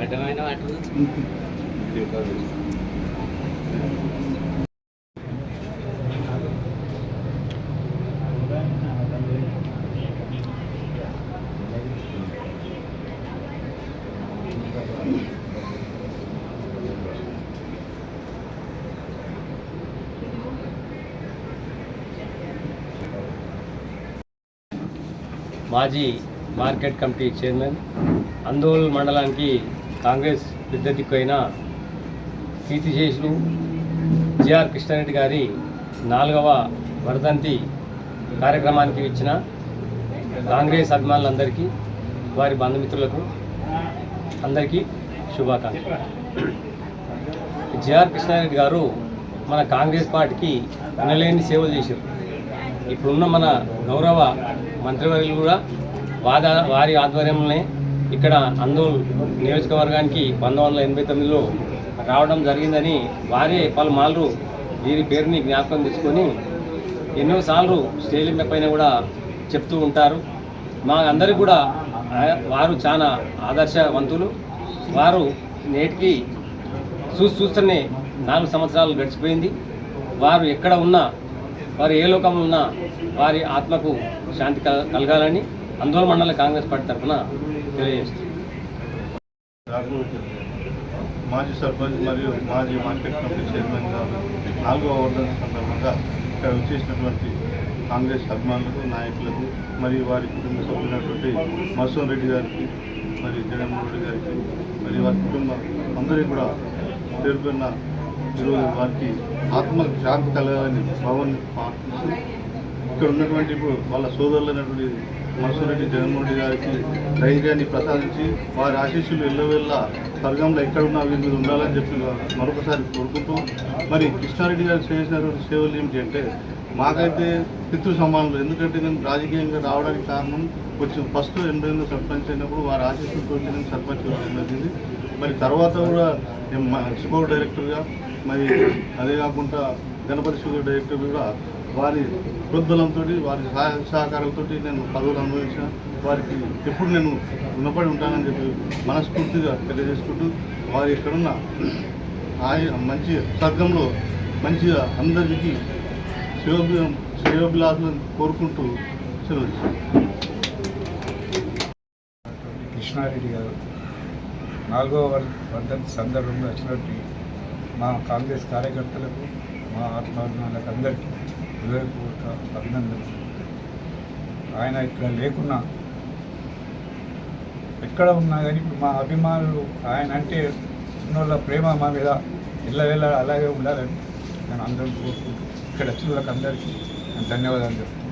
అడ్డమైన వాటి మాజీ మార్కెట్ కమిటీ చైర్మన్ అందోల్ మండలానికి కాంగ్రెస్ పెద్ద దిక్కు అయిన కీర్తిశేషులు జిఆర్ కృష్ణారెడ్డి గారి నాలుగవ వర్ధంతి కార్యక్రమానికి ఇచ్చిన కాంగ్రెస్ అభిమానులందరికీ వారి బంధుమిత్రులకు అందరికీ శుభాకాంక్షలు. జిఆర్ కృష్ణారెడ్డి గారు మన కాంగ్రెస్ పార్టీకి వినలేని సేవలు చేశారు. ఇప్పుడున్న మన గౌరవ మంత్రివర్యులు కూడా వాద వారి ఆధ్వర్యంలోనే ఇక్కడ అందోల్ నియోజకవర్గానికి పంతొమ్మిది వందల ఎనభై తొమ్మిదిలో రావడం జరిగిందని వారే పలుమార్లు వీరి పేరుని జ్ఞాపకం తెచ్చుకొని ఎన్నోసార్లు స్టేజ్ పైన కూడా చెప్తూ ఉంటారు. మా అందరికి కూడా వారు చాలా ఆదర్శవంతులు. వారు నేటికి చూసి చూస్తూనే నాలుగు సంవత్సరాలు గడిచిపోయింది. వారు ఎక్కడ ఉన్నా వారు ఏ లోకంలో ఉన్నా వారి ఆత్మకు శాంతి కల- కలగాలని ఆందోళన మండల కాంగ్రెస్ పార్టీ తరఫున తెలియజేస్తుంది మాజీ సర్పంచ్ మరియు మాజీ మార్కెట్ కమిటీ చైర్మన్ గారు నాలుగవ వర్ధంతి సందర్భంగా ఇక్కడ వచ్చేసినటువంటి కాంగ్రెస్ అభిమానులకు నాయకులకు మరియు వారి కుటుంబ సభ్యులైనటువంటి మసూన్ రెడ్డి గారికి మరి జగన్మోహన్ రెడ్డి గారికి మరి వారి కుటుంబం అందరికీ కూడా పేరు పేరున ఈరోజు వారికి ఆత్మకు శాంతి కలగాలని భగవాన్ ఇక్కడ ఉన్నటువంటి ఇప్పుడు వాళ్ళ సోదరులైనటువంటి మసూరెడ్డి జగన్మోహన్ రెడ్డి గారికి ధైర్యాన్ని ప్రసాదించి వారి ఆశీస్సులు ఎల్లవెల్ల స్వర్గంలో ఎక్కడున్నా వీరి మీద ఉండాలని చెప్పి మరొకసారి కోరుకుంటూ మరి కృష్ణారెడ్డి గారు చేసినటువంటి సేవలు ఏమిటి అంటే మాకైతే పితృ సమానులు. ఎందుకంటే నేను రాజకీయంగా రావడానికి కారణం కొంచెం ఫస్ట్ ఎనభై ఎనిమిది సర్పంచ్ అయినప్పుడు వారి ఆశీస్సులతో నేను సర్పంచ్ జరిగింది. మరి తర్వాత కూడా నేను మా డైరెక్టర్గా మరి అదే కాకుండా గణపతి శివుడు డైరెక్టర్ కూడా వారి ప్రోద్బలంతో వారి సహాయ సహకారంతో నేను పదవులు అనుభవించిన వారికి ఎప్పుడు నేను రుణపడి ఉంటానని చెప్పి మనస్ఫూర్తిగా తెలియజేసుకుంటూ వారు ఎక్కడున్న ఆయ మంచి సర్గంలో మంచిగా అందరికీ శివభి శివభిలాసులను కోరుకుంటూ సెలవు కృష్ణారెడ్డి గారు నాలుగవ వర్ధంతి సందర్భంగా వచ్చినట్టు మా కాంగ్రెస్ కార్యకర్తలకు మా ఆత్మాభిమానులకు అందరికీ హృదయపూర్వక అభినందనలు. ఆయన ఇక్కడ లేకున్నా ఎక్కడ ఉన్నా కానీ ఇప్పుడు మా అభిమానులు ఆయన అంటే చిన్నోళ్ళ ప్రేమ మా మీద ఇళ్ళ అలాగే ఉండాలని నేను అందరం కోరుకుంటూ ఇక్కడ వచ్చిన వాళ్ళకి అందరికీ ధన్యవాదాలు చెప్తాను